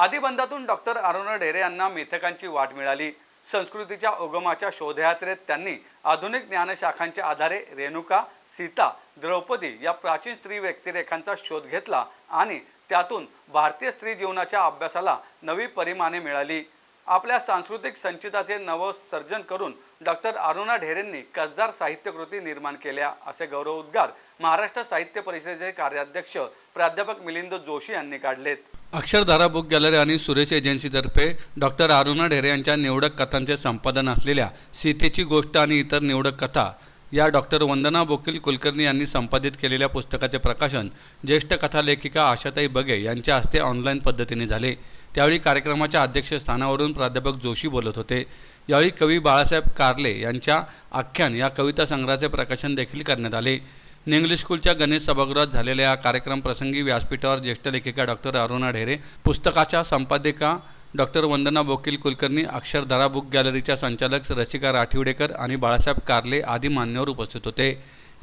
आदिबंधातून doctor Aruna Dhere यांना मिथकांची वाट मिळाली. संस्कृतीच्या उगमाच्या शोधयात्रेत त्यांनी आधुनिक ज्ञानशाखांच्या आधारे रेणुका सीता द्रौपदी या प्राचीन स्त्री व्यक्तिरेखांचा शोध घेतला आणि त्यातून भारतीय स्त्री जीवनाच्या अभ्यासाला नवी परिमाणे मिळाली. आपल्या सांस्कृतिक संचिताचे नवसर्जन करून डॉक्टर अरुणा ढेरेंनी कसदार साहित्यकृती निर्माण केल्या असे गौरवोद्गार महाराष्ट्र साहित्य परिषदेचे कार्याध्यक्ष प्राध्यापक मिलिंद जोशी यांनी काढलेत. अक्षरधारा बुक गॅलरी आणि सुरेश एजन्सीतर्फे डॉक्टर अरुणा ढेरे यांच्या निवडक कथांचे संपादन असलेल्या सीतेची गोष्ट आणि इतर निवडक कथा या डॉक्टर वंदना बोकील कुलकर्णी यांनी संपादित केलेल्या पुस्तकाचे प्रकाशन ज्येष्ठ कथा लेखिका आशाताई बगे यांच्या हस्ते ऑनलाईन पद्धतीने झाले. त्यावेळी कार्यक्रमाच्या अध्यक्षस्थानावरून प्राध्यापक जोशी बोलत होते. यावेळी कवी बाळासाहेब कारले यांच्या आख्यान या कविता संग्रहाचे प्रकाशन देखील करण्यात आले. निंग्लिश स्कूलच्या गणेश सभागृहात झालेल्या या कार्यक्रम प्रसंगी व्यासपीठावर ज्येष्ठ लेखिका डॉक्टर अरुणा ढेरे पुस्तकाच्या संपादिका डॉक्टर वंदना बोकील कुलकर्णी अक्षरधारा बुक गॅलरीच्या संचालक रसिका राठिवडेकर आणि बाळासाहेब कारले आदी मान्यवर उपस्थित होते.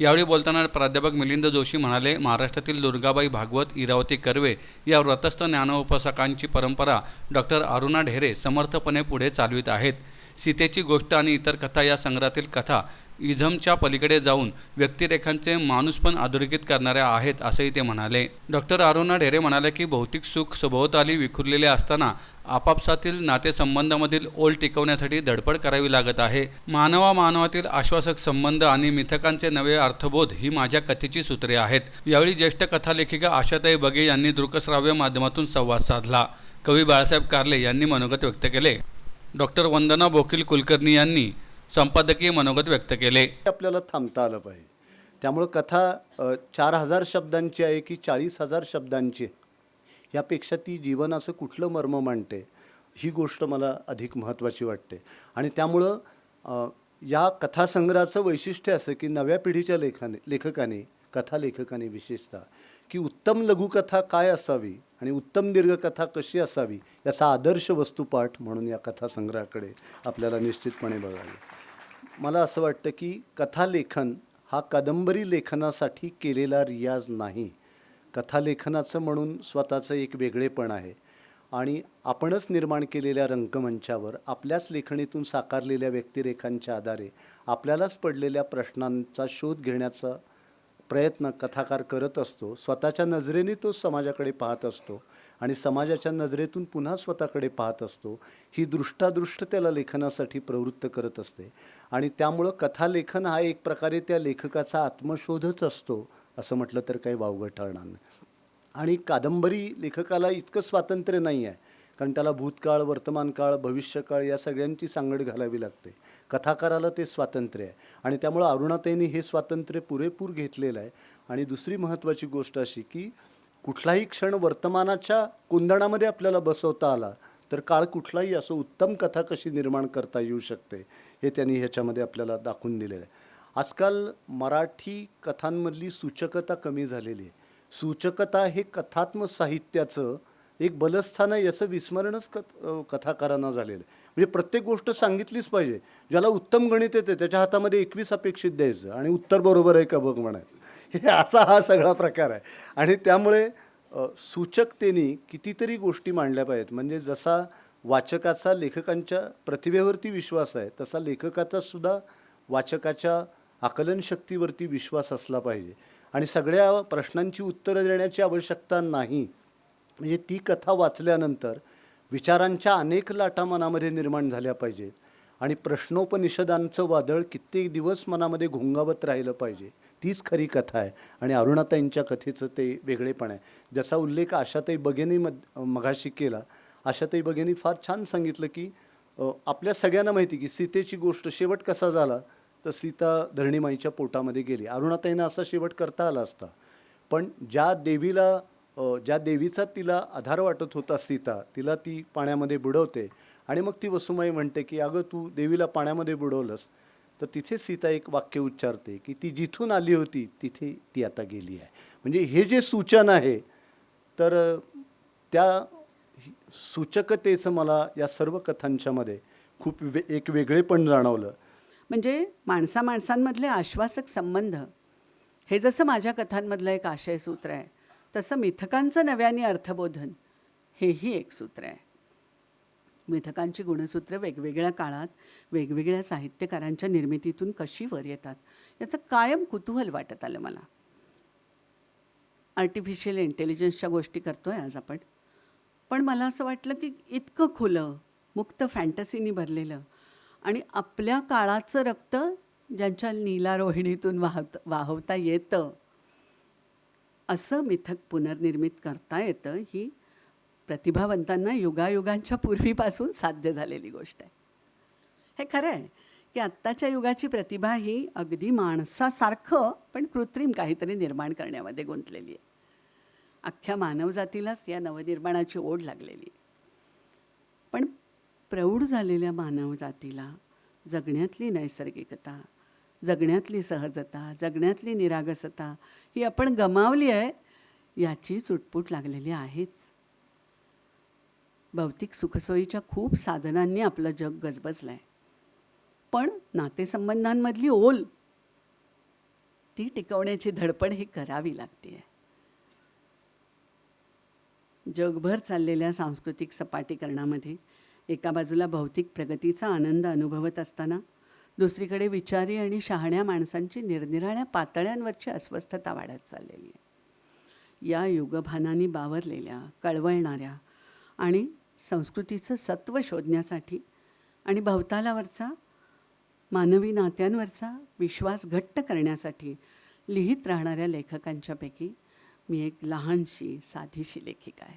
यावेळी बोलताना प्राध्यापक मिलिंद जोशी म्हणाले महाराष्ट्रातील दुर्गाबाई भागवत इरावती कर्वे या व्रतस्थ ज्ञानोपासकांची परंपरा डॉक्टर अरुणा ढेरे समर्थपणे पुढे चालवित आहेत. सीतेची गोष्ट आणि इतर कथा या संग्रहातील कथा इझमच्या पलीकडे जाऊन व्यक्तिरेखांचे माणूसपण अधोरेखित करणाऱ्या आहेत असंही ते म्हणाले. डॉक्टर अरुणा ढेरे म्हणाले की भौतिक सुख सभोवताली विखुरलेले असताना आपापसातील नातेसंबंधामधील ओल टिकवण्यासाठी धडपड करावी लागत आहे. मानवा मानवातील आश्वासक संबंध आणि मिथकांचे नवे अर्थबोध ही माझ्या कथेची सूत्रे आहेत. यावेळी ज्येष्ठ कथालेखिका आशाताई बगे यांनी दृकश्राव्य माध्यमातून संवाद साधला. कवी बाळासाहेब कार्ले यांनी मनोगत व्यक्त केले. डॉक्टर वंदना बोकील कुलकर्णी यांनी संपादकीय मनोगत व्यक्त केले. आपल्याला थांबता आलं पाहिजे. त्यामुळं कथा चार हजार शब्दांची आहे की चाळीस हजार शब्दांची आहे. यापेक्षा ती जीवनाचं कुठलं मर्म मांडते ही गोष्ट मला अधिक महत्त्वाची वाटते. आणि त्यामुळं या कथासंग्रहाचं वैशिष्ट्य असं की नव्या पिढीच्या लेखाने लेखकाने कथालेखकाने विशेषतः की उत्तम लघुकथा काय असावी आणि उत्तम दीर्घकथा कशी असावी याचा आदर्श वस्तुपाठ म्हणून या कथासंग्रहाकडे आपल्याला निश्चितपणे बघावे. मला असं वाटतं की कथालेखन हा कादंबरी लेखनासाठी केलेला रियाज नाही. कथालेखनाचं म्हणून स्वतःचं एक वेगळेपण आहे. आणि आपणच निर्माण केलेल्या रंगमंचावर आपल्याच लेखणीतून साकारलेल्या व्यक्तिरेखांच्या आधारे आपल्यालाच पडलेल्या प्रश्नांचा शोध घेण्याचा प्रयत्न कथाकार करत असतो स्वतःच्या नजरेने तो समाजाकडे पाहत असतो आणि समाजाच्या नजरेतून पुन्हा स्वतःकडे पाहत असतो. ही दृष्टादृष्ट त्याला लेखनासाठी प्रवृत्त करत असते आणि त्यामुळं कथालेखन हा एक प्रकारे त्या लेखकाचा आत्मशोधच असतो असं म्हटलं तर काही वावगं ठरणार नाही. आणि कादंबरी लेखकाला इतकं स्वातंत्र्य नाही आहे कारण त्याला भूतकाळ वर्तमानकाळ भविष्यकाळ या सगळ्यांची सांगड घालावी लागते. कथाकाराला ते स्वातंत्र्य आहे. आणि त्यामुळं अरुणाताईंनी हे स्वातंत्र्य पुरेपूर घेतलेलं आहे. आणि दुसरी महत्त्वाची गोष्ट अशी की कुठलाही क्षण वर्तमानाच्या कुंदणामध्ये आपल्याला बसवता आला तर काळ कुठलाही असं उत्तम कथा कशी निर्माण करता येऊ शकते हे त्यांनी ह्याच्यामध्ये आपल्याला दाखवून दिलेलं आहे. आजकाल मराठी कथांमधली सूचकता कमी झालेली आहे. सूचकता हे कथात्म साहित्याचं एक बलस्थान आहे याचं विस्मरणच कथ कथाकारांना झालेलं आहे. म्हणजे प्रत्येक गोष्ट सांगितलीच पाहिजे. ज्याला उत्तम गणित येते त्याच्या हातामध्ये एकवीस अपेक्षित द्यायचं. आणि उत्तर बरोबर आहे का बघ म्हणायचं. हे असा हा सगळा प्रकार आहे. आणि त्यामुळे सूचकतेने कितीतरी गोष्टी मांडल्या पाहिजेत. म्हणजे जसा वाचकाचा लेखकांच्या प्रतिभेवरती विश्वास आहे तसा लेखकाचा सुद्धा वाचकाच्या आकलनशक्तीवरती विश्वास असला पाहिजे. आणि सगळ्या प्रश्नांची उत्तरं देण्याची आवश्यकता नाही. म्हणजे ती कथा वाचल्यानंतर विचारांच्या अनेक लाटा मनामध्ये निर्माण झाल्या पाहिजेत आणि प्रश्नोपनिषदांचं वादळ कित्येक दिवस मनामध्ये घोंगावत राहिलं पाहिजे. तीच खरी कथा आहे आणि अरुणाताईंच्या कथेचं ते वेगळेपण आहे. ज्याचा उल्लेख आशाताई बघेनी मग मघाशी केला आशाताई बघेनी फार छान सांगितलं की आपल्या सगळ्यांना माहिती की सीतेची गोष्ट शेवट कसा झाला तर सीता धरणीमाईच्या पोटामध्ये गेली. अरुणाताईंना असा शेवट करता आला असता. पण ज्या देवीला ज्या देवीचा तिला आधार वाटत होता सीता तिला ती पाण्यामध्ये बुडवते. आणि मग ती वसुमाई म्हणते की अगं तू देवीला पाण्यामध्ये बुडवलंस. तर तिथे सीता एक वाक्य उच्चारते की ती जिथून आली होती तिथे ती आता गेली आहे. म्हणजे हे जे सूचन आहे तर त्या सूचकतेचं मला या सर्व कथांच्यामध्ये खूप वे एक वेगळेपण जाणवलं. म्हणजे माणसा माणसांमधले आश्वासक संबंध हे जसं माझ्या कथांमधलं एक आशयसूत्र आहे तसं मिथकांचं नव्याने अर्थबोधन हेही एक सूत्र आहे. मिथकांची गुणसूत्र वेगवेगळ्या काळात वेगवेगळ्या साहित्यकारांच्या निर्मितीतून कशी वर येतात याचं कायम कुतूहल वाटत आलं मला. आर्टिफिशियल इंटेलिजन्सच्या गोष्टी करतोय आज आपण. पण मला असं वाटलं की इतकं खुलं मुक्त फॅन्टसीनी भरलेलं आणि आपल्या काळाचं रक्त ज्यांच्या नीला रोहिणीतून वाहत वाहवता येतं असं मिथक पुनर्निर्मित करता येतं ही प्रतिभावंतांना युगायुगांच्या पूर्वीपासून साध्य झालेली गोष्ट आहे. हे खरं आहे की आत्ताच्या युगाची प्रतिभा ही अगदी माणसासारखं पण कृत्रिम काहीतरी निर्माण करण्यामध्ये गुंतलेली आहे. अख्ख्या मानवजातीलाच या नवनिर्माणाची ओढ लागलेली आहे. पण प्रौढ झालेल्या मानवजातीला जगण्यातली नैसर्गिकता जगण्यातली सहजता जगण्यातली निरागसता ही आपण गमावली आहे याची चुटपूट लागलेली आहेच. भौतिक सुखसोयीच्या खूप साधनांनी आपलं जग गजबजलं आहे पण नातेसंबंधांमधली ओल ती टिकवण्याची धडपड ही करावी लागते जगभर चाललेल्या सांस्कृतिक सपाटीकरणामध्ये एका बाजूला भौतिक प्रगतीचा आनंद अनुभवत असताना दुसरीकडे विचारी आणि शहाण्या माणसांची निरनिराळ्या पातळ्यांवरची अस्वस्थता वाढत चाललेली आहे. या युगभानांनी बावरलेल्या कळवळणाऱ्या आणि संस्कृतीचं सत्व शोधण्यासाठी आणि भवतालावरचा मानवी नात्यांवरचा विश्वास घट्ट करण्यासाठी लिहित राहणाऱ्या लेखकांच्यापैकी मी एक लहानशी साधीशी लेखिका आहे.